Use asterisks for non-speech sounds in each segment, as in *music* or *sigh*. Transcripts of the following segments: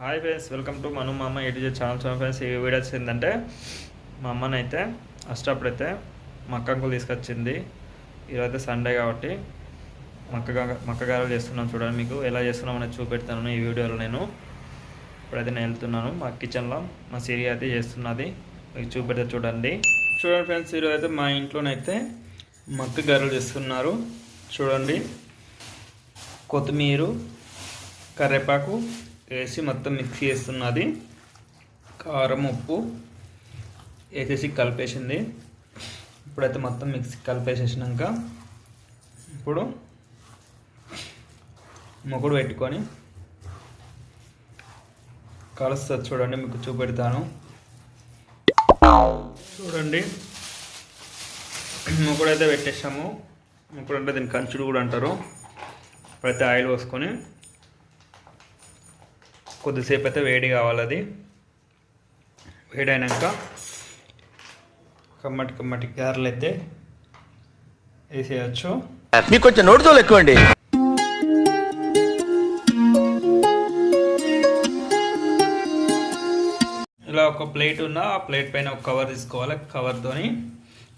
Hi friends welcome to మను మా అమ్మ ఎటు ఛానల్ చూడండి ఫ్రెండ్స్ ఈ వీడియో వచ్చిందంటే మా అమ్మనైతే అష్టప్పుడైతే మక్కంకులు తీసుకొచ్చింది. ఈరోజైతే సండే కాబట్టి మక్క మక్కగారలు చేస్తున్నాను చూడండి మీకు. ఎలా చేస్తున్నాం అనేది చూపెడతాను ఈ వీడియోలో నేను. ఇప్పుడైతే నేను వెళ్తున్నాను మా కిచెన్లో మా సిరి అయితే చేస్తున్నది. మీకు చూపెడితే చూడండి. చూడండి ఫ్రెండ్స్ ఈరోజు అయితే మా ఇంట్లోనైతే మక్క గారెలు చేస్తున్నారు. చూడండి. కొత్తిమీర కరివేపాకు వేసి మొత్తం మిక్స్ చేస్తున్నది. కారం ఉప్పు వేసేసి కలిపేసింది. ఇప్పుడైతే మొత్తం మిక్స్ కలిపేసేసినాక ఇప్పుడు మొగుడు పెట్టుకొని కలుస్తుంది చూడండి మీకు చూపెడతాను. చూడండి. మొగుడు అయితే పెట్టేసాము ముక్కుడు అంటే దీన్ని కంచుడు కూడా అంటారు. ఇప్పుడైతే ఆయిల్ పోసుకొని కొద్దిసేపు అయితే వేడి కావాలి అది వేడైనాక కమ్మటి కమ్మటి గారెలు అయితే వేసేయచ్చు. మీకు కొంచెం నోటితో ఎక్కువ అండి ఇలా ఒక ప్లేట్ ఉన్న ఆ ప్లేట్ పైన ఒక కవర్ తీసుకోవాలి. కవర్తోని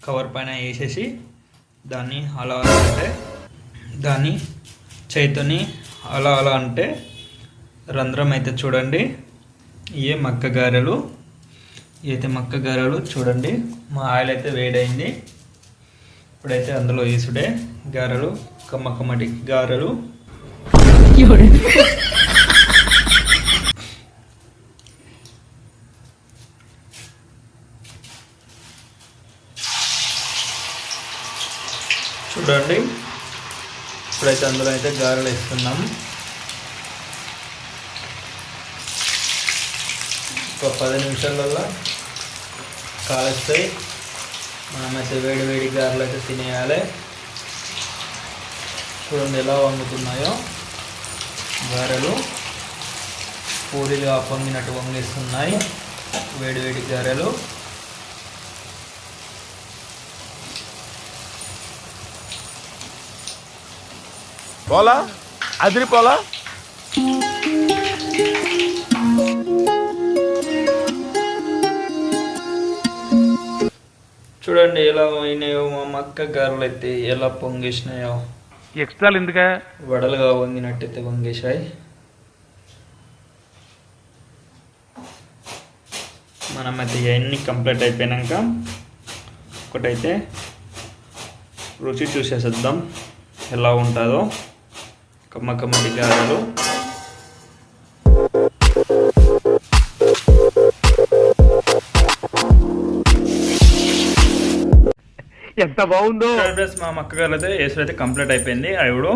కవర్ పైన వేసేసి దాన్ని అలా అలా అంటే దాన్ని చేతితోని అలా అలా అంటే రంధ్రం అయితే చూడండి. ఇవే మక్క గారెలు ఇవైతే మక్క గారెలు చూడండి. మా ఆయిల్ అయితే వేడైంది. ఇప్పుడైతే అందులో వేసుడే గారెలు కమ్మ కమ్మటి గారెలు. చూడండి. ఇప్పుడైతే అందులో అయితే గారెలు వేస్తున్నాం. ఒక పది నిమిషాలలో కాలుస్తాయి. మనమైతే వేడి వేడి గారెలు అయితే తినేయాలి. చూడండి ఎలా వండుతున్నాయో గారెలు. పూరీలుగా పొంగినట్టు వంగిస్తున్నాయి. వేడి వేడి గారెలు. పోలా? అదిరిపోలా? చూడండి ఎలా అయినాయో మా మక్క గారెలు అయితే ఎలా పొంగేసినాయో. ఎక్స్ట్రాలు ఎందుకా? వడలుగా వంగినట్టయితే వంగేశాయి మనమైతే ఇవన్నీ కంప్లీట్ అయిపోయినాక ఒకటైతే రుచి చూసేసేద్దాం. ఎలా ఉంటుందో. కమ్మ కమ్మటి గారెలు. ఎంత బాగుందో. రైస్ మా మక్క గారు అయితే వేసుడు అయితే కంప్లీట్ అయిపోయింది. అవిడు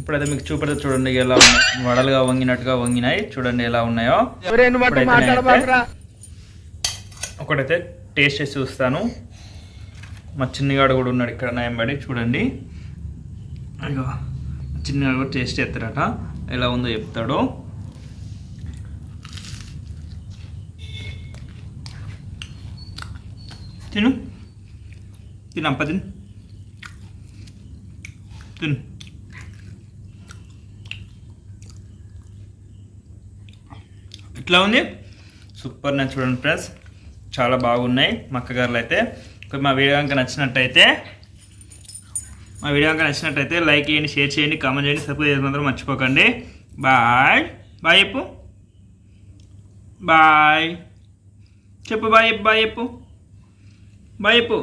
ఇప్పుడైతే మీకు చూపెడితే చూడండి ఎలా వడలుగా వంగినట్టుగా వంగినాయి. చూడండి ఎలా ఉన్నాయో. ఒకటైతే టేస్ట్ చేసి చూస్తాను. మా చిన్నగాడు కూడా ఉన్నాడు ఇక్కడ నాయంబడి చూడండి. అయ్యో చిన్నగాడు కూడా టేస్ట్ చేస్తారట. ఎలా ఉందో చెప్తాడు. తిను. తినప్ప tin? Tin. ఇట్లా ఉంది? సూపర్ నేను చూడండి ఫ్రెండ్స్ చాలా బాగున్నాయి మక్కగారులు అయితే మా వీడియో కనుక నచ్చినట్టయితే మా వీడియో కనుక నచ్చినట్టయితే లైక్ చేయండి షేర్ చేయండి కామెంట్ చేయండి సబ్స్క్రైబ్ మాత్రం మర్చిపోకండి. బాయ్ బాయ్ చెప్పు. బాయ్ చెప్పు బాయ్ చెప్పు బాయ్ చెప్పు. బాయ్ చెప్పు.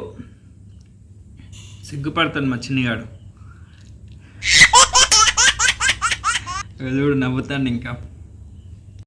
సిగ్గుపడతాడు మా చిన్నగాడు. *laughs* చూడు నవ్వుతాడు ఇంకా.